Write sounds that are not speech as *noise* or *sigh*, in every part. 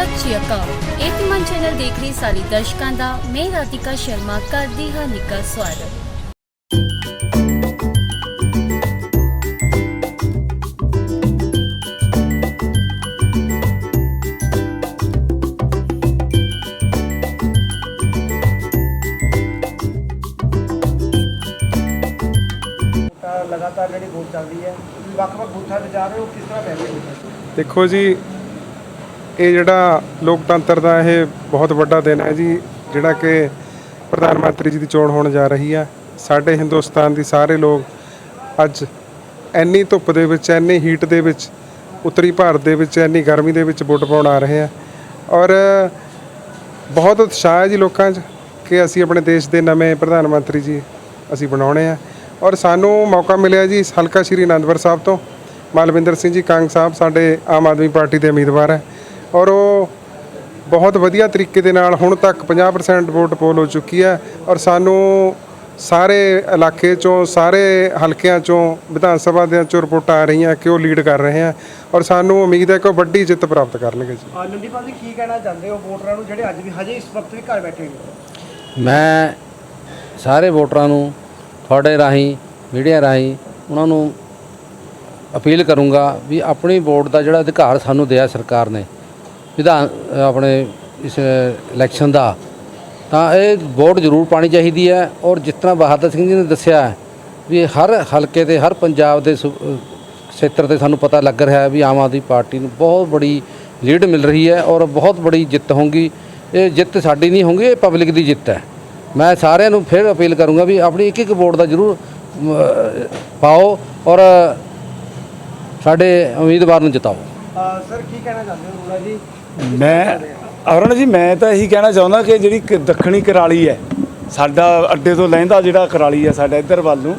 ਸਤਿ ਸ਼੍ਰੀ ਅਕਾਲ। ਏਪੀਮਨ ਚੈਨਲ ਦੇਖ ਰਹੇ ਸਾਰੇ ਦਰਸ਼ਕਾਂ ਦਾ ਮੈਂ ਰਾਧਿਕਾ ਸ਼ਰਮਾ ਕਰਦੀ ਹਾਂ ਨਿੱਘਾ ਸਵਾਗਤ। ਲਗਾਤਾਰ ਜਿਹੜੀ ਵੋਟ ਚੱਲਦੀ ਹੈ ਵੱਖ-ਵੱਖ ਬੂਥਾਂ ਤੇ ਜਾ ਰਹੇ ਹੋ ਕਿਸ ਤਰ੍ਹਾਂ ਰਹੇ ਹੋ? ਦੇਖੋ ਜੀ ਇਹ ਜਿਹੜਾ ਲੋਕਤੰਤਰ ਦਾ ਇਹ ਬਹੁਤ ਵੱਡਾ ਦਿਨ ਹੈ ਜੀ, ਜਿਹੜਾ ਕਿ ਪ੍ਰਧਾਨ ਮੰਤਰੀ ਜੀ ਦੀ ਚੋਣ ਹੋਣ ਜਾ ਰਹੀ ਹੈ। ਸਾਡੇ ਹਿੰਦੁਸਤਾਨ ਦੀ ਸਾਰੇ ਲੋਕ ਅੱਜ ਇੰਨੀ ਧੁੱਪ ਦੇ ਵਿੱਚ ਐਨੀ ਹੀਟ ਦੇ ਵਿੱਚ, ਉੱਤਰੀ ਭਾਰਤ ਦੇ ਵਿੱਚ ਐਨੀ ਗਰਮੀ ਦੇ ਵਿੱਚ ਵੋਟ ਪਾਉਣ ਆ ਰਹੇ ਆ ਔਰ ਬਹੁਤ ਉਤਸ਼ਾਹ ਹੈ ਜੀ ਲੋਕਾਂ 'ਚ ਕਿ ਅਸੀਂ ਆਪਣੇ ਦੇਸ਼ ਦੇ ਨਵੇਂ ਪ੍ਰਧਾਨ ਮੰਤਰੀ ਜੀ ਅਸੀਂ ਬਣਾਉਣੇ ਆ। ਔਰ ਸਾਨੂੰ ਮੌਕਾ ਮਿਲਿਆ ਜੀ ਹਲਕਾ ਸ਼੍ਰੀ ਅਨੰਦਪੁਰ ਸਾਹਿਬ ਤੋਂ। ਮਾਲਵਿੰਦਰ ਸਿੰਘ ਜੀ ਕੰਗ ਸਾਹਿਬ ਸਾਡੇ ਆਮ ਆਦਮੀ ਪਾਰਟੀ ਦੇ ਉਮੀਦਵਾਰ ਹੈ। ਔਰ ਉਹ ਬਹੁਤ ਵਧੀਆ ਤਰੀਕੇ ਦੇ ਨਾਲ ਹੁਣ ਤੱਕ 50% ਵੋਟ ਪੋਲ ਹੋ ਚੁੱਕੀ ਹੈ ਔਰ ਸਾਨੂੰ ਸਾਰੇ ਇਲਾਕੇ ਚੋਂ ਸਾਰੇ ਹਲਕਿਆਂ ਚੋਂ ਵਿਧਾਨ ਸਭਾ ਦੇ ਚੋਂ ਰਿਪੋਰਟਾਂ ਆ ਰਹੀਆਂ ਕਿ ਉਹ ਲੀਡ ਕਰ ਰਹੇ ਆ ਔਰ ਸਾਨੂੰ ਉਮੀਦ ਹੈ ਕਿ ਉਹ ਵੱਡੀ ਜਿੱਤ ਪ੍ਰਾਪਤ ਕਰਨਗੇ ਜੀ। ਆ ਨੰਦੀਪਾਲ ਜੀ ਕੀ ਕਹਿਣਾ ਚਾਹੁੰਦੇ ਹੋ ਵੋਟਰਾਂ ਨੂੰ ਜਿਹੜੇ ਅੱਜ ਵੀ ਹਜੇ ਇਸ ਵਕਤ ਵੀ ਘਰ ਬੈਠੇ ਨੇ? ਮੈਂ ਸਾਰੇ ਵੋਟਰਾਂ ਨੂੰ ਤੁਹਾਡੇ ਰਾਹੀਂ ਮੀਡੀਆ ਰਾਹੀਂ ਉਹਨਾਂ ਨੂੰ ਅਪੀਲ ਕਰੂੰਗਾ ਵੀ ਆਪਣੀ ਵੋਟ ਦਾ ਜਿਹੜਾ ਅਧਿਕਾਰ ਸਾਨੂੰ ਦਿਆ ਸਰਕਾਰ ਨੇ ਵਿਧਾਨ ਆਪਣੇ ਇਸ ਇਲੈਕਸ਼ਨ ਦਾ, ਤਾਂ ਇਹ ਵੋਟ ਜ਼ਰੂਰ ਪਾਣੀ ਚਾਹੀਦੀ ਹੈ ਔਰ ਜਿਸ ਤਰ੍ਹਾਂ ਬਹਾਦਰ ਸਿੰਘ ਜੀ ਨੇ ਦੱਸਿਆ ਵੀ ਹਰ ਹਲਕੇ ਤੇ, ਹਰ ਪੰਜਾਬ ਦੇ ਸੁ- ਖੇਤਰ ਤੇ ਸਾਨੂੰ ਪਤਾ ਲੱਗ ਰਿਹਾ ਹੈ ਵੀ ਆਮ ਆਦਮੀ ਪਾਰਟੀ ਨੂੰ ਬਹੁਤ ਬੜੀ ਲੀਡ ਮਿਲ ਰਹੀ ਹੈ ਔਰ ਬਹੁਤ ਬੜੀ ਜਿੱਤ ਹੋਊਗੀ। ਇਹ ਜਿੱਤ ਸਾਡੀ ਨਹੀਂ ਹੋਊਗੀ, ਇਹ ਪਬਲਿਕ ਦੀ ਜਿੱਤ ਹੈ। ਮੈਂ ਸਾਰਿਆਂ ਨੂੰ ਫਿਰ ਅਪੀਲ ਕਰੂੰਗਾ ਵੀ ਆਪਣੀ ਇੱਕ ਇੱਕ ਵੋਟ ਦਾ ਜ਼ਰੂਰ ਪਾਓ ਔਰ ਸਾਡੇ ਉਮੀਦਵਾਰ ਨੂੰ ਜਿਤਾਓ। ਸਰ, ਕੀ ਕਹਿਣਾ ਚਾਹੁੰਦੇ ਹੋ ਰੂਲਾ ਜੀ? ਮੈਂ ਅਰੁਣ ਜੀ ਮੈਂ ਤਾਂ ਇਹੀ ਕਹਿਣਾ ਚਾਹੁੰਦਾ ਕਿ ਜਿਹੜੀ ਕ- ਦੱਖਣੀ ਕਰਾਲੀ ਹੈ ਸਾਡਾ ਅੱਡੇ ਤੋਂ ਲਹਿੰਦਾ ਜਿਹੜਾ ਕਰਾਲੀ ਹੈ ਸਾਡਾ ਇੱਧਰ ਵੱਲ ਨੂੰ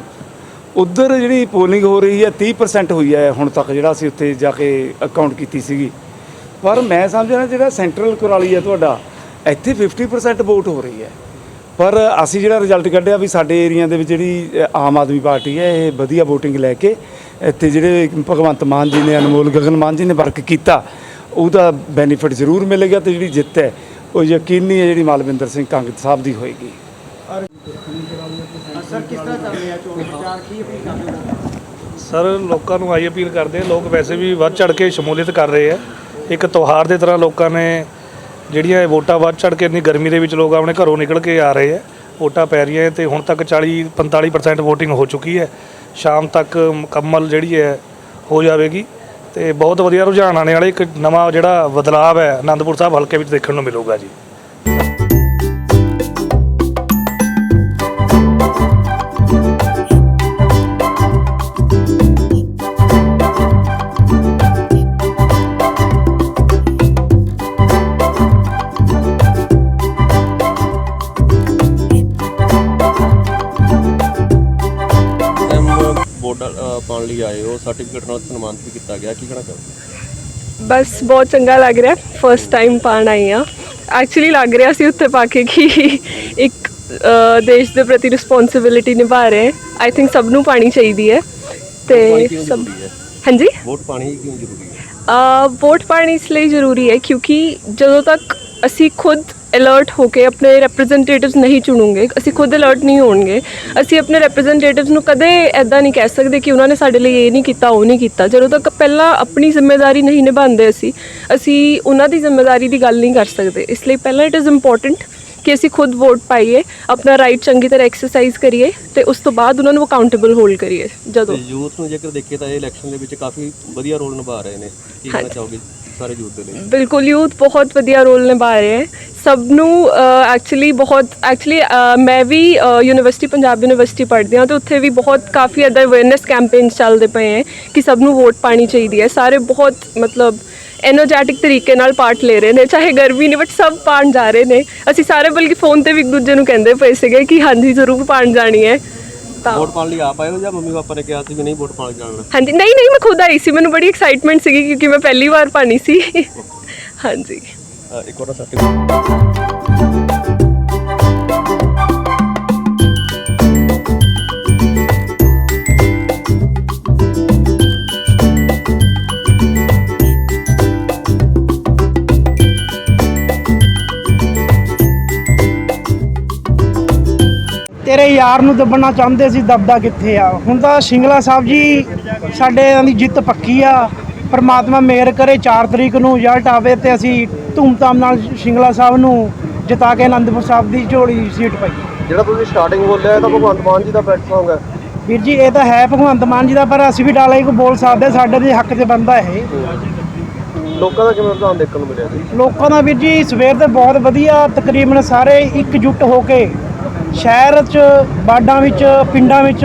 ਉਧਰ ਜਿਹੜੀ ਪੋਲਿੰਗ ਹੋ ਰਹੀ ਹੈ 30% ਹੋਈ ਹੈ ਹੁਣ ਤੱਕ ਜਿਹੜਾ ਅਸੀਂ ਉੱਥੇ ਜਾ ਕੇ ਅਕਾਊਂਟ ਕੀਤੀ ਸੀਗੀ। ਪਰ ਮੈਂ ਸਮਝਦਾ ਜਿਹੜਾ ਸੈਂਟਰਲ ਕਰਾਲੀ ਹੈ ਤੁਹਾਡਾ ਇੱਥੇ 50% ਵੋਟ ਹੋ ਰਹੀ ਹੈ। ਪਰ ਅਸੀਂ ਜਿਹੜਾ ਰਿਜ਼ਲਟ ਕੱਢਿਆ ਵੀ ਸਾਡੇ ਏਰੀਆ ਦੇ ਵਿੱਚ ਜਿਹੜੀ ਅ, ਆਮ ਆਦਮੀ ਪਾਰਟੀ ਹੈ ਇਹ ਵਧੀਆ VOTING ਲੈ ਕੇ ਇੱਥੇ ਜਿਹੜੇ ਭਗਵੰਤ ਮਾਨ ਜੀ ਨੇ ਅਨਮੋਲ ਗਗਨ ਮਾਨ ਜੀ ਨੇ ਵਰਕ ਕੀਤਾ ਉਹਦਾ ਬੈਨੀਫਿਟ ਜ਼ਰੂਰ ਮਿਲੇਗਾ ਤੇ ਜਿਹੜੀ ਜਿੱਤ ਹੈ ਉਹ ਯਕੀਨੀ ਹੈ ਜਿਹੜੀ ਮਾਲਵਿੰਦਰ ਸਿੰਘ ਕੰਗ ਸਾਹਿਬ ਦੀ ਹੋਏਗੀ। ਸਰ ਕਿਸ ਤਰ੍ਹਾਂ ਚੱਲ ਰਿਹਾ ਚੋਣ ਪ੍ਰਚਾਰ? ਕੀ ਅਪੀਲ ਕਰਦੇ ਹੋ? ਸਰ ਲੋਕਾਂ ਨੂੰ ਆਈ ਅਪੀਲ ਕਰਦੇ ਆ ਲੋਕ ਵੈਸੇ ਵੀ ਵੱਧ ਚੜ ਕੇ ਸ਼ਮੂਲੀਅਤ ਕਰ ਰਹੇ ਆ। ਇੱਕ ਤਿਉਹਾਰ ਦੇ ਤਰ੍ਹਾਂ ਲੋਕਾਂ ਨੇ ਜਿਹੜੀਆਂ ਵੋਟਾਂ ਵੱਧ ਚੜ ਕੇ ਇੰਨੀ ਗਰਮੀ ਦੇ ਵਿੱਚ ਲੋਕ ਆਪਣੇ ਘਰੋਂ ਨਿਕਲ ਕੇ ਆ ਰਹੇ ਆ ਵੋਟਾਂ ਪੈ ਰਹੀਆਂ ਤੇ ਹੁਣ ਤੱਕ 40 45% VOTING ਹੋ ਚੁੱਕੀ ਹੈ। ਸ਼ਾਮ ਤੱਕ ਮੁਕੰਮਲ ਜਿਹੜੀ ਹੈ ਹੋ ਜਾਵੇਗੀ। ਤੇ ਬਹੁਤ ਵਧੀਆ ਰੁਝਾਨ ਆਣੇ ਵਾਲੇ ਇੱਕ ਨਵਾਂ ਜਿਹੜਾ ਬਦਲਾਅ ਹੈ ਆਨੰਦਪੁਰ ਸਾਹਿਬ ਹਲਕੇ ਵਿੱਚ ਦੇਖਣ ਨੂੰ ਮਿਲੂਗਾ ਜੀ। ਪਾਉਣ ਲਈ ਆਏ ਹੋ ਸਰਟੀਫਿਕੇਟ ਨਾਲ ਸਨਮਾਨਿਤ ਵੀ ਕੀਤਾ ਗਿਆ ਕੀ ਕਹਿਣਾ ਚਾਹੋਗੇ? ਬਸ ਬਹੁਤ ਚੰਗਾ ਲੱਗ ਰਿਹਾ ਫਰਸਟ ਟਾਈਮ ਪਾਣ ਆਈ ਆ ਐਕਚੁਅਲੀ ਲੱਗ ਰਿਹਾ ਸੀ ਉੱਥੇ ਪਾ ਕੇ ਕਿ ਇੱਕ ਦੇਸ਼ ਦੇ ਪ੍ਰਤੀ ਰਿਸਪੌਂਸਿਬਿਲਿਟੀ ਨਿਭਾ ਰਹੇ। ਆਈ ਥਿੰਕ ਸਭ ਨੂੰ ਪਾਣੀ ਚਾਹੀਦੀ ਹੈ ਤੇ ਕਿਉਂ ਸਭ ਜ਼ਰੂਰੀ ਹੈ? ਹਾਂਜੀ? ਵੋਟ ਪਾਣੀ ਹੀ ਕਿਉਂ ਜ਼ਰੂਰੀ ਹੈ? ਅ, ਵੋਟ ਪਾਣੀ ਇਸ ਲਈ ਜ਼ਰੂਰੀ ਹੈ ਕਿਉਂਕਿ ਜਦੋਂ ਤੱਕ ਅਸੀਂ ਖੁਦ ਅਲਰਟ ਹੋ ਕੇ ਆਪਣੇ ਰਿਪਰੈਜ਼ੈਂਟੇਟਿਵਸ ਨਹੀਂ ਚੁਣੂਗੇ ਅਸੀਂ ਖੁਦ ਅਲਰਟ ਨਹੀਂ ਹੋਣਗੇ। ਅਸੀਂ ਆਪਣੇ ਰਿਪਰੈਜ਼ੈਂਟੇਟਿਵਸ ਨੂੰ ਕਦੇ ਐਦਾਂ ਨਹੀਂ ਕਹਿ ਸਕਦੇ ਕਿ ਉਹਨਾਂ ਨੇ ਸਾਡੇ ਲਈ ਇਹ ਨਹੀਂ ਕੀਤਾ ਉਹ ਨਹੀਂ ਕੀਤਾ। ਜਦੋਂ ਤੱਕ ਪਹਿਲਾਂ ਆਪਣੀ ਜ਼ਿੰਮੇਵਾਰੀ ਨਹੀਂ ਨਿਭਾਉਂਦੇ ਅਸੀਂ ਅਸੀਂ ਉਹਨਾਂ ਦੀ ਜ਼ਿੰਮੇਵਾਰੀ ਦੀ ਗੱਲ ਨਹੀਂ ਕਰ ਸਕਦੇ। ਇਸ ਲਈ ਪਹਿਲਾਂ ਇਟ ਇਜ਼ ਇੰਪੋਰਟੈਂਟ ਕਿ ਅਸੀਂ ਖੁਦ ਵੋਟ ਪਾਈਏ ਆਪਣਾ ਰਾਈਟ ਚੰਗੀ ਤਰ੍ਹਾਂ ਐਕਸਰਸਾਈਜ਼ ਕਰੀਏ ਤੇ ਉਸ ਤੋਂ ਬਾਅਦ ਉਹਨਾਂ ਨੂੰ ਅਕਾਊਂਟੇਬਲ ਹੋਲਡ ਕਰੀਏ ਜਦੋਂ। ਯੂਥ ਨੂੰ ਜੇਕਰ ਦੇਖੀਏ ਤਾਂ ਇਹ ਇਲੈਕਸ਼ਨ ਦੇ ਵਿੱਚ ਕਾਫੀ ਵਧੀਆ ਰੋਲ ਨਿਭਾ ਰਹੇ ਨੇ। ਕੀ ਕਹਿਣਾ ਚਾਹੋਗੇ? ਸਾਰੇ ਯੂਥ ਦੇ ਲਈ। ਬਿਲਕੁਲ, ਯੂਥ ਬਹੁਤ ਵਧੀਆ ਰੋਲ ਨਿਭਾ ਰਹੇ ਹੈ। ਸਭ ਨੂੰ ਐਕਚੁਅਲੀ ਬਹੁਤ ਐਕਚੁਅਲੀ ਮੈਂ ਵੀ ਯੂਨੀਵਰਸਿਟੀ ਪੰਜਾਬ ਯੂਨੀਵਰਸਿਟੀ ਪੜ੍ਹਦੀ ਹਾਂ ਤੇ ਉੱਥੇ ਵੀ ਬਹੁਤ ਕਾਫੀ ਅਦਰ ਅਵੇਅਰਨੈਸ ਕੈਂਪੇਨਸ ਚੱਲਦੇ ਪਏ ਹੈ ਕਿ ਸਭ ਨੂੰ ਵੋਟ ਪਾਣੀ ਚਾਹੀਦੀ ਹੈ। ਸਾਰੇ ਬਹੁਤ, ਮਤਲਬ ਐਨਰਜੈਟਿਕ ਤਰੀਕੇ ਨਾਲ ਪਾਰਟ ਲੈ ਰਹੇ ਨੇ, ਚਾਹੇ ਗਰਮੀ ਨੇ ਬਟ ਸਭ ਪਾਣ ਜਾ ਰਹੇ ਨੇ। ਅਸੀਂ ਸਾਰੇ ਬਲਕਿ ਫੋਨ ਤੇ ਵੀ ਇੱਕ ਦੂਜੇ ਨੂੰ ਕਹਿੰਦੇ ਪਏ ਸੀਗੇ ਕਿ ਹਾਂਜੀ, ਜ਼ਰੂਰ ਪਾਣ ਜਾਣੀ ਹੈ। ਤਾਂ ਵੋਟ ਪਾਉਣ ਲਈ ਆਪ ਆਏ ਹੋ ਜਾਂ ਮੰਮੀ ਪਾਪਾ ਨੇ ਕਿਹਾ ਸੀ ਵੀ ਨਹੀਂ ਵੋਟ ਪਾਉਣ ਜਾਣਾ? ਹਾਂਜੀ ਨਹੀਂ ਨਹੀਂ ਮੈਂ ਖੁਦ ਆਈ ਸੀ। ਮੈਨੂੰ ਬੜੀ ਐਕਸਾਈਟਮੈਂਟ ਸੀਗੀ ਕਿਉਂਕਿ ਮੈਂ ਪਹਿਲੀ ਵਾਰ ਪਾਣੀ ਸੀ। *laughs* ਹਾਂਜੀ। ਇੱਕ ਵਾਰ ਸਰਟੀਫਿਕੇਟ ਤੇਰੇ ਯਾਰ ਨੂੰ ਦੱਬਣਾ ਚਾਹੁੰਦੇ ਸੀ ਦਬਦਾ ਕਿੱਥੇ ਆ? ਹੁਣ ਤਾਂ ਸ਼ਿੰਗਲਾ ਸਾਹਿਬ ਜੀ ਸਾਡੇ ਦੀ ਜਿੱਤ ਪੱਕੀ ਆ। ਪਰਮਾਤਮਾ ਮਿਹਰ ਕਰੇ 4 ਤਰੀਕ ਨੂੰ ਰਿਜ਼ਲਟ ਆਵੇ ਤੇ ਅਸੀਂ ਧੂਮਧਾਮ ਨਾਲ ਸ਼ਿੰਗਲਾ ਸਾਹਿਬ ਨੂੰ ਜਿਤਾ ਕੇ ਆਨੰਦਪੁਰ ਸਾਹਿਬ ਦੀ ਝੋਲੀ ਸੀਟ ਪਾਈ। ਜਿਹੜਾ ਤੁਸੀਂ ਸਟਾਰਟਿੰਗ ਬੋਲਿਆ ਇਹ ਤਾਂ ਭਗਵੰਤ ਮਾਨ ਜੀ ਦਾ Song ਹੈ। ਵੀਰ ਜੀ ਇਹ ਤਾਂ ਹੈ ਭਗਵੰਤ ਮਾਨ ਜੀ ਦਾ ਪਰ ਅਸੀਂ ਵੀ ਡਾਲਾ ਹੀ ਕੋ ਬੋਲ ਸਕਦੇ ਸਾਡੇ ਦੇ ਹੱਕ 'ਚ ਬੰਦਾ ਇਹ। ਲੋਕਾਂ ਦਾ ਕਿਵੇਂ ਰੁਝਾਨ ਦੇਖਣ ਨੂੰ ਮਿਲਿਆ ਜੀ? ਲੋਕਾਂ ਦਾ ਵੀਰ ਜੀ ਸਵੇਰ ਤੇ ਬਹੁਤ ਵਧੀਆ ਤਕਰੀਬਨ ਸਾਰੇ ਇਕਜੁੱਟ ਹੋ ਕੇ ਸ਼ਹਿਰ 'ਚ, ਬਾਡਾਂ ਵਿੱਚ, ਪਿੰਡਾਂ ਵਿੱਚ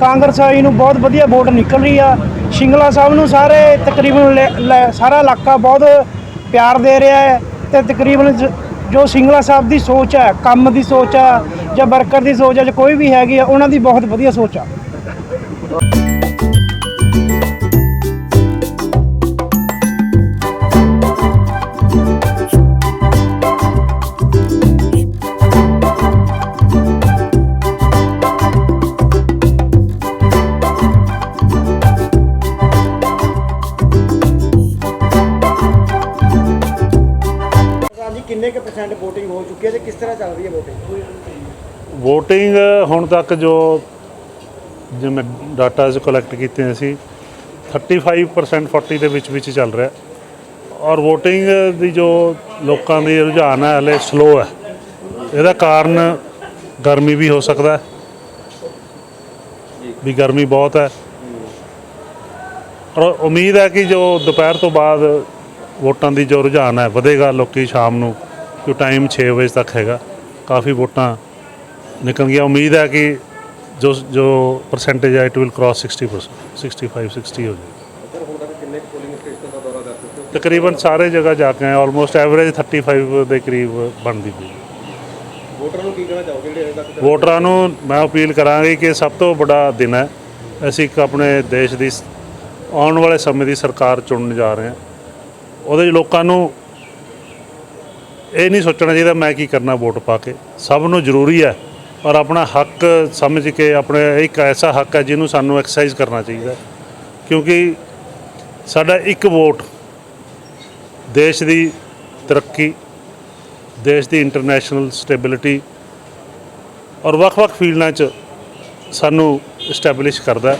ਕਾਂਗਰਸ ਆਈ ਨੂੰ ਬਹੁਤ ਵਧੀਆ ਵੋਟ ਨਿਕਲ ਰਹੀ ਆ। ਸ਼ਿੰਗਲਾ ਸਾਹਿਬ ਨੂੰ ਸਾਰੇ ਤਕਰੀਬਨ ਲੈ- ਲੈ- ਸਾਰਾ ਇਲਾਕਾ ਬਹੁਤ ਪਿਆਰ ਦੇ ਰਿਹਾ ਹੈ ਤੇ ਤਕਰੀਬਨ ਜੋ ਸ਼ਿੰਗਲਾ ਸਾਹਿਬ ਦੀ ਸੋਚ ਹੈ, ਕੰਮ ਦੀ ਸੋਚ ਆ ਜਾਂ ਵਰਕਰ ਦੀ ਸੋਚ ਆ ਜਾਂ ਕੋਈ ਵੀ ਹੈਗੀ ਆ, ਉਹਨਾਂ ਦੀ ਬਹੁਤ ਵਧੀਆ ਸੋਚ ਆ। ਜੀ ਕਿੰਨੇ ਕੁ ਪਰਸੈਂਟ VOTING ਹੋ ਚੁੱਕੀ ਹੈ ਤੇ ਕਿਸ ਤਰ੍ਹਾਂ ਚੱਲ ਰਹੀ ਹੈ VOTING? ਵੋਟਿੰਗ ਹੁਣ ਤੱਕ ਜੋ ਜਿਵੇਂ ਡਾਟਾ ਜ ਕਲੈਕਟ ਕੀਤੇ ਅਸੀਂ 35% 40 ਦੇ ਵਿੱਚ ਵਿੱਚ ਚੱਲ ਰਿਹਾ। ਔਰ VOTING ਦੀ ਜੋ ਲੋਕਾਂ ਦੀ ਰੁਝਾਨ ਹੈ, ਹਲੇ ਸਲੋ ਹੈ। ਇਹਦਾ ਕਾਰਨ ਗਰਮੀ ਵੀ ਹੋ ਸਕਦਾ ਹੈ। ਵੀ ਗਰਮੀ ਬਹੁਤ ਹੈ। ਔਰ ਉਮੀਦ ਹੈ ਕਿ ਜੋ ਦੁਪਹਿਰ ਤੋਂ ਬਾਅਦ ਵੋਟਾਂ ਦੀ ਜੋ ਰੁਝਾਨ ਹੈ, ਵਧੇਗਾ ਲੋਕੀ ਸ਼ਾਮ ਨੂੰ। ਜੋ ਟਾਈਮ 6 ਵਜੇ ਤੱਕ ਹੈਗਾ ਕਾਫੀ ਵੋਟਾਂ ਨਿਕਲਣਗੀਆਂ ਉਮੀਦ ਹੈ ਕਿ ਜੋ ਜੋ ਪਰਸੈਂਟੇਜ ਹੈ ਇਟ ਵਿਲ ਕ੍ਰਾਸ 60% 65 60 ਹੋ ਜਾਏ ਤਕਰੀਬਨ ਸਾਰੇ ਜਗ੍ਹਾ ਜਾ ਕੇ ਆਲਮੋਸਟ ਐਵਰੇਜ 35 ਦੇ ਕਰੀਬ ਬਣਦੀ ਪਈ ਵੋਟਰਾਂ ਨੂੰ ਕੀ ਕਹਿਣਾ ਚਾਹੋਗੇ ਜਿਹੜੇ ਅਜੇ ਤੱਕ ਵੋਟਰਾਂ ਨੂੰ? ਮੈਂ ਅਪੀਲ ਕਰਾਂਗੀ ਕਿ ਸਭ ਤੋਂ ਵੱਡਾ ਦਿਨ ਹੈ ਅਸੀਂ ਇੱਕ ਆਪਣੇ ਦੇਸ਼ ਦੀ ਆਉਣ ਵਾਲੇ ਸਮੇਂ ਦੀ ਸਰਕਾਰ ਚੁਣਨ ਜਾ ਰਹੇ ਹਾਂ। ਉਹਦੇ ਲੋਕਾਂ ਨੂੰ ਇਹ ਨਹੀਂ ਸੋਚਣਾ ਚਾਹੀਦਾ ਮੈਂ ਕੀ ਕਰਨਾ ਵੋਟ ਪਾ ਕੇ। ਸਭ ਨੂੰ ਜ਼ਰੂਰੀ ਹੈ ਔਰ ਆਪਣਾ ਹੱਕ ਸਮਝ ਕੇ ਆਪਣੇ ਇੱਕ ਐਸਾ ਹੱਕ ਹੈ ਜਿਹਨੂੰ ਸਾਨੂੰ ਐਕਸਰਸਾਈਜ਼ ਕਰਨਾ ਚਾਹੀਦਾ। ਕਿਉਂਕਿ ਸਾਡਾ ਇੱਕ ਵੋਟ ਦੇਸ਼ ਦੀ ਤਰੱਕੀ, ਦੇਸ਼ ਦੀ ਇੰਟਰਨੈਸ਼ਨਲ ਸਟੇਬਿਲਿਟੀ ਔਰ ਵੱਖ-ਵੱਖ ਫੀਲਡਾਂ 'ਚ ਸਾਨੂੰ ਇਸਟੈਬਲਿਸ਼ ਕਰਦਾ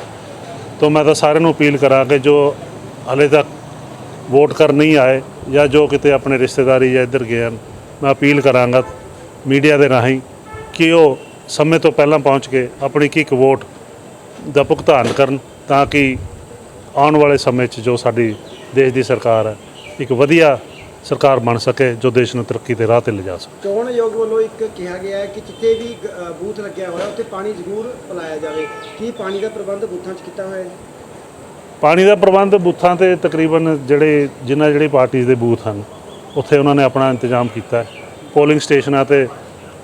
ਤਾਂ ਮੈਂ ਤਾਂ ਸਾਰਿਆਂ ਨੂੰ ਅਪੀਲ ਕਰਾਂ ਕਿ ਜੋ ਹਲੇ ਤੱਕ ਵੋਟ ਕਰ ਨਹੀਂ ਆਏ ਜਾਂ ਜੋ ਕਿਤੇ ਆਪਣੇ ਰਿਸ਼ਤੇਦਾਰੀ ਜਾਂ ਇੱਧਰ ਗਏ ਹਨ, ਮੈਂ ਅਪੀਲ ਕਰਾਂਗਾ ਮੀਡੀਆ ਦੇ ਰਾਹੀਂ ਕਿ ਉਹ ਸਮੇਂ ਤੋਂ ਪਹਿਲਾਂ ਪਹੁੰਚ ਕੇ ਆਪਣੀ ਇੱਕ ਇੱਕ ਵੋਟ ਦਾ ਭੁਗਤਾਨ ਕਰਨ ਤਾਂ ਕਿ ਆਉਣ ਵਾਲੇ ਸਮੇਂ 'ਚ ਜੋ ਸਾਡੀ ਦੇਸ਼ ਦੀ ਸਰਕਾਰ ਹੈ, ਇੱਕ ਵਧੀਆ ਸਰਕਾਰ ਬਣ ਸਕੇ ਜੋ ਦੇਸ਼ ਨੂੰ ਤਰੱਕੀ ਦੇ ਰਾਹ ਤੇ ਲਿਜਾ ਸਕੇ। ਚੋਣ ਆਯੋਗ ਵੱਲੋਂ ਇੱਕ ਕਿਹਾ ਗਿਆ ਹੈ ਕਿ ਜਿੱਥੇ ਵੀ ਬੂਥ ਲੱਗਿਆ ਹੋਇਆ, ਉੱਥੇ ਪਾਣੀ ਜ਼ਰੂਰ ਪਿਲਾਇਆ ਜਾਵੇ। ਕੀ ਪਾਣੀ ਦਾ ਪ੍ਰਬੰਧ ਬੂਥਾਂ 'ਚ ਕੀਤਾ ਹੋਇਆ ਹੈ? ਪਾਣੀ ਦਾ ਪ੍ਰਬੰਧ ਬੂਥਾਂ ਤੇ ਤਕਰੀਬਨ ਜਿਹੜੇ ਜਿਨ੍ਹਾਂ ਜਿਹੜੀ ਪਾਰਟੀਆਂ ਦੇ ਬੂਥ ਹਨ ਉੱਥੇ ਉਹਨਾਂ ਨੇ ਆਪਣਾ ਇੰਤਜ਼ਾਮ ਕੀਤਾ ਹੈ। ਪੋਲਿੰਗ ਸਟੇਸ਼ਨਾਂ ਤੇ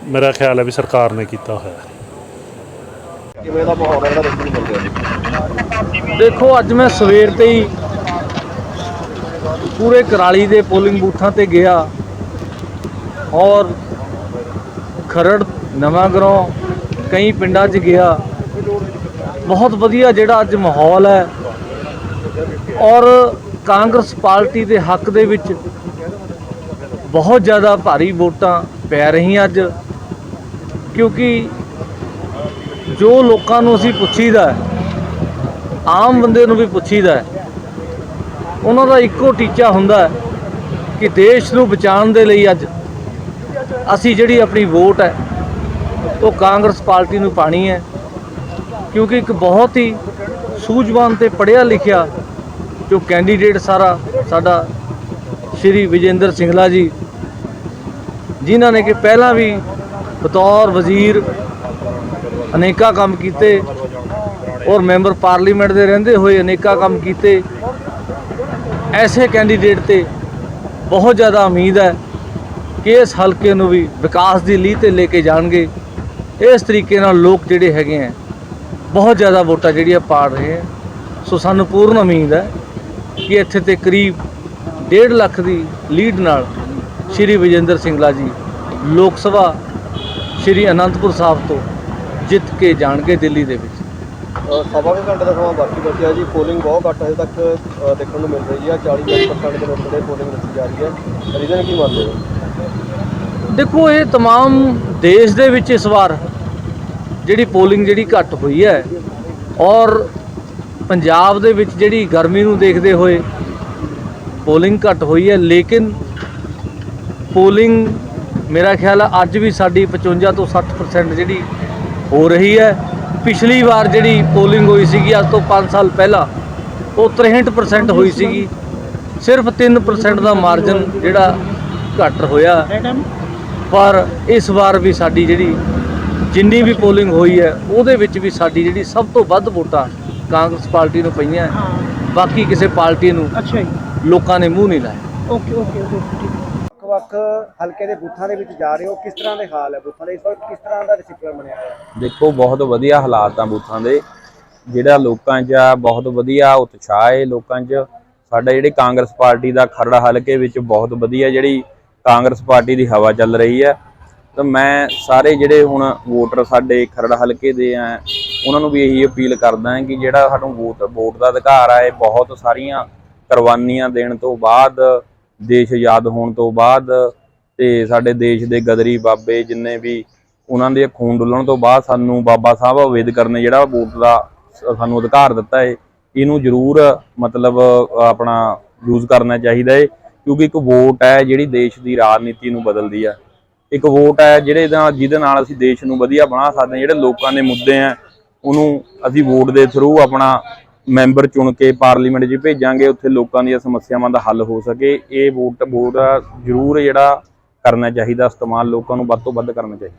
ਮੇਰਾ ਖਿਆਲ ਹੈ ਵੀ ਸਰਕਾਰ ਨੇ ਕੀਤਾ ਹੋਇਆ ਹੈ। ਕਿਵੇਂ ਦਾ ਮਾਹੌਲ ਹੈ? ਜਿਹੜਾ ਦੇਖਣ ਨੂੰ ਮਿਲ ਰਿਹਾ ਜੀ। ਦੇਖੋ ਅੱਜ ਮੈਂ ਸਵੇਰ ਤੇ ਹੀ ਪੂਰੇ ਕਰਾਲੀ ਦੇ ਪੋਲਿੰਗ ਬੂਥਾਂ ਤੇ ਗਿਆ ਔਰ ਖਰੜ ਨਵਾਂਗਰੋਂ ਕਈ ਪਿੰਡਾਂ 'ਚ ਗਿਆ। ਬਹੁਤ ਵਧੀਆ ਜਿਹੜਾ ਅੱਜ ਮਾਹੌਲ ਹੈ। ਔਰ ਕਾਂਗਰਸ ਪਾਰਟੀ ਦੇ ਹੱਕ ਦੇ ਵਿੱਚ ਬਹੁਤ ਜ਼ਿਆਦਾ ਭਾਰੀ ਵੋਟਾਂ ਪੈ ਰਹੀਆਂ ਅੱਜ, ਕਿਉਂਕਿ ਜੋ ਲੋਕਾਂ ਨੂੰ ਅਸੀਂ ਪੁੱਛੀਦਾ ਆਮ ਬੰਦੇ ਨੂੰ ਵੀ ਪੁੱਛੀਦਾ ਉਹਨਾਂ ਦਾ ਇੱਕੋ ਟੀਚਾ ਹੁੰਦਾ ਕਿ ਦੇਸ਼ ਨੂੰ ਬਚਾਉਣ ਦੇ ਲਈ ਅੱਜ ਅਸੀਂ ਜਿਹੜੀ ਆਪਣੀ ਵੋਟ ਹੈ, ਉਹ ਕਾਂਗਰਸ ਪਾਰਟੀ ਨੂੰ ਪਾਣੀ ਹੈ, ਕਿਉਂਕਿ ਇੱਕ ਬਹੁਤ ਹੀ ਸੂਝਵਾਨ ਤੇ ਪੜ੍ਹਿਆ ਲਿਖਿਆ ਜੋ ਕੈਂਡੀਡੇਟ ਸਾਰਾ ਸਾਡਾ ਸ਼੍ਰੀ ਵਿਜੇਂਦਰ ਸਿੰਗਲਾ ਜੀ, ਜਿਨ੍ਹਾਂ ਨੇ ਕਿ ਪਹਿਲਾਂ ਵੀ ਬਤੌਰ ਵਜ਼ੀਰ ਅਨੇਕਾਂ ਕੰਮ ਕੀਤੇ ਔਰ ਮੈਂਬਰ ਪਾਰਲੀਮੈਂਟ ਦੇ ਰਹਿੰਦੇ ਹੋਏ ਅਨੇਕਾਂ ਕੰਮ ਕੀਤੇ, ਐਸੇ ਕੈਂਡੀਡੇਟ ਤੇ ਬਹੁਤ ਜ਼ਿਆਦਾ ਉਮੀਦ ਹੈ ਕਿ ਇਸ ਹਲਕੇ ਨੂੰ ਵੀ ਵਿਕਾਸ ਦੀ ਲੀਹ ਤੇ ਲੈ ਕੇ ਜਾਣਗੇ। ਇਸ ਤਰੀਕੇ ਨਾਲ ਲੋਕ ਜਿਹੜੇ ਹੈਗੇ ਹੈ, ਬਹੁਤ ਜ਼ਿਆਦਾ ਵੋਟਾਂ ਜਿਹੜੀਆਂ ਪਾੜ ਰਹੇ ਹੈ। ਸੋ ਸਾਨੂੰ ਪੂਰਨ ਉਮੀਦ ਹੈ ਕਿ ਇੱਥੇ ਤੇ ਕਰੀਬ 1.5 ਲੱਖ ਦੀ ਲੀਡ ਨਾਲ ਸ਼੍ਰੀ ਵਿਜੇਂਦਰ ਸਿੰਗਲਾ ਜੀ ਲੋਕ ਸਭਾ ਸ਼੍ਰੀ ਅਨੰਦਪੁਰ ਸਾਹਿਬ ਤੋਂ ਜਿੱਤ ਕੇ ਜਾਣਗੇ ਦਿੱਲੀ ਦੇ ਵਿੱਚ ਅ, ਸਵਾ ਕੁ ਘੰਟੇ ਦਾ ਸਮਾਂ ਬਾਕੀ ਬਚਿਆ ਜੀ ਪੋਲਿੰਗ ਬਹੁਤ ਘੱਟ ਹਜੇ ਤੱਕ ਅ, ਦੇਖਣ ਨੂੰ ਮਿਲ ਰਹੀ ਹੈ 40% ਦੇ ਨੇੜੇ ਪੋਲਿੰਗ ਦੱਸੀ ਜਾ ਰਹੀ ਹੈ ਰੀਜ਼ਨ ਕੀ ਮੰਨਦੇ ਹੋ ਦੇਖੋ ਇਹ तमाम ਦੇਸ਼ ਦੇ ਵਿੱਚ ਇਸ ਵਾਰ ਜਿਹੜੀ ਪੋਲਿੰਗ ਜਿਹੜੀ ਘੱਟ ਹੋਈ ਹੈ ਔਰ ਪੰਜਾਬ ਦੇ ਵਿੱਚ ਜਿਹੜੀ ਗਰਮੀ ਨੂੰ ਦੇਖਦੇ ਹੋਏ ਪੋਲਿੰਗ ਘੱਟ ਹੋਈ ਹੈ, ਲੇਕਿਨ ਪੋਲਿੰਗ ਮੇਰਾ ਖਿਆਲ ਹੈ ਅੱਜ ਵੀ ਸਾਡੀ 55 ਤੋਂ 60% ਜਿਹੜੀ ਹੋ ਰਹੀ ਹੈ। ਪਿਛਲੀ ਵਾਰ ਜਿਹੜੀ ਪੋਲਿੰਗ ਹੋਈ ਸੀਗੀ, ਅੱਜ ਤੋਂ 5 ਸਾਲ ਪਹਿਲਾਂ, ਉਹ 63% ਹੋਈ ਸੀਗੀ। ਸਿਰਫ 3% ਦਾ ਮਾਰਜਨ ਜਿਹੜਾ ਘੱਟ ਹੋਇਆ। ਪਰ ਇਸ ਵਾਰ ਵੀ ਸਾਡੀ ਜਿਹੜੀ ਜਿੰਨੀ ਵੀ ਪੋਲਿੰਗ ਹੋਈ ਹੈ, ਉਹਦੇ ਵਿੱਚ ਵੀ ਸਾਡੀ ਜਿਹੜੀ ਸਭ ਤੋਂ ਵੱਧ ਵੋਟਾਂ ਕਾਂਗਰਸ ਪਾਰਟੀ ਨੂੰ ਪਈਆਂ। ਹੈ। ਬਾਕੀ ਕਿਸੇ ਪਾਰਟੀ ਨੂੰ ਅੱਛਾ ਜੀ। ਲੋਕਾਂ ਨੇ ਮੂੰਹ ਨਹੀਂ ਲਾਇਆ। ਓਕੇ ਓਕੇ ਓਕੇ ਠੀਕ। ਵੱਖ-ਵੱਖ ਹਲਕੇ ਦੇ ਬੂਥਾਂ ਦੇ ਵਿੱਚ ਜਾ ਰਹੇ ਹੋ। ਕਿਸ ਤਰ੍ਹਾਂ ਦੇ ਹਾਲ ਹੈ ਬੂਥਾਂ ਦੇ? ਇਸ ਵਕਤ ਕਿਸ ਤਰ੍ਹਾਂ ਦਾ ਡਿਸਪਲਿਨ ਬਣਿਆ ਹੋਇਆ? ਹੈ ਦੇਖੋ ਬਹੁਤ ਵਧੀਆ ਹਾਲਾਤ ਆ ਬੂਥਾਂ ਦੇ। ਜਿਹੜਾ ਲੋਕਾਂ 'ਚ ਆ ਬਹੁਤ ਵਧੀਆ ਉਤਸ਼ਾਹ ਹੈ ਲੋਕਾਂ 'ਚ। ਸਾਡਾ ਜਿਹੜੀ ਕਾਂਗਰਸ ਪਾਰਟੀ ਦਾ ਖਰੜਾ ਹਲਕੇ ਵਿੱਚ ਬਹੁਤ ਵਧੀਆ ਜਿਹੜੀ ਕਾਂਗਰਸ ਪਾਰਟੀ ਦੀ ਹਵਾ ਚੱਲ ਰਹੀ ਹੈ। ਤਾਂ ਮੈਂ ਸਾਰੇ ਜਿਹੜੇ ਹੁਣ ਵੋਟਰ ਸਾਡੇ ਖਰੜ ਹਲਕੇ ਦੇ ਆ, ਉਹਨਾਂ ਨੂੰ ਵੀ ਇਹੀ ਅਪੀਲ ਕਰਦਾ ਹਾਂ ਕਿ ਜਿਹੜਾ ਸਾਨੂੰ ਵੋਟ ਵੋਟ ਦਾ ਅਧਿਕਾਰ ਆ, ਇਹ ਬਹੁਤ ਸਾਰੀਆਂ ਕੁਰਬਾਨੀਆਂ ਦੇਣ ਤੋਂ ਬਾਅਦ, ਦੇਸ਼ ਆਜ਼ਾਦ ਹੋਣ ਤੋਂ ਬਾਅਦ ਤੇ ਸਾਡੇ ਦੇਸ਼ ਦੇ ਗਦਰੀ ਬਾਬੇ ਜਿੰਨੇ ਵੀ ਉਹਨਾਂ ਦੇ ਖੂਨ ਡੁੱਲਣ ਤੋਂ ਬਾਅਦ ਸਾਨੂੰ ਬਾਬਾ ਸਾਹਿਬ ਅੰਬੇਦਕਰ ਨੇ ਜਿਹੜਾ ਵੋਟ ਦਾ ਸਾਨੂੰ ਅਧਿਕਾਰ ਦਿੱਤਾ ਹੈ ਇਹਨੂੰ ਜ਼ਰੂਰ ਮਤਲਬ ਆਪਣਾ ਯੂਜ਼ ਕਰਨਾ ਚਾਹੀਦਾ ਹੈ ਕਿਉਂਕਿ ਇੱਕ ਵੋਟ ਹੈ ਜਿਹੜੀ ਦੇਸ਼ ਦੀ ਰਾਜਨੀਤੀ ਨੂੰ ਬਦਲਦੀ ਹੈ ਇੱਕ ਵੋਟ ਹੈ ਜਿਹੜੇ ਨਾਲ ਜਿਹਦੇ ਨਾਲ ਅਸੀਂ ਦੇਸ਼ ਨੂੰ ਵਧੀਆ ਬਣਾ ਸਕਦੇ ਹਾਂ, ਜਿਹੜੇ ਲੋਕਾਂ ਦੇ ਮੁੱਦੇ ਆ ਉਹਨੂੰ ਅਸੀਂ ਵੋਟ ਦੇ ਥਰੂ ਆਪਣਾ ਮੈਂਬਰ ਚੁਣ ਕੇ ਪਾਰਲੀਮੈਂਟ 'ਚ ਭੇਜਾਂਗੇ, ਉੱਥੇ ਲੋਕਾਂ ਦੀਆਂ ਸਮੱਸਿਆਵਾਂ ਦਾ ਹੱਲ ਹੋ ਸਕੇ। ਇਹ ਵੋਟ ਵੋਟ ਜ਼ਰੂਰ ਜਿਹੜਾ ਕਰਨਾ ਚਾਹੀਦਾ, ਇਸਤੇਮਾਲ ਲੋਕਾਂ ਨੂੰ ਵੱਧ ਤੋਂ ਵੱਧ ਕਰਨਾ ਚਾਹੀਦਾ।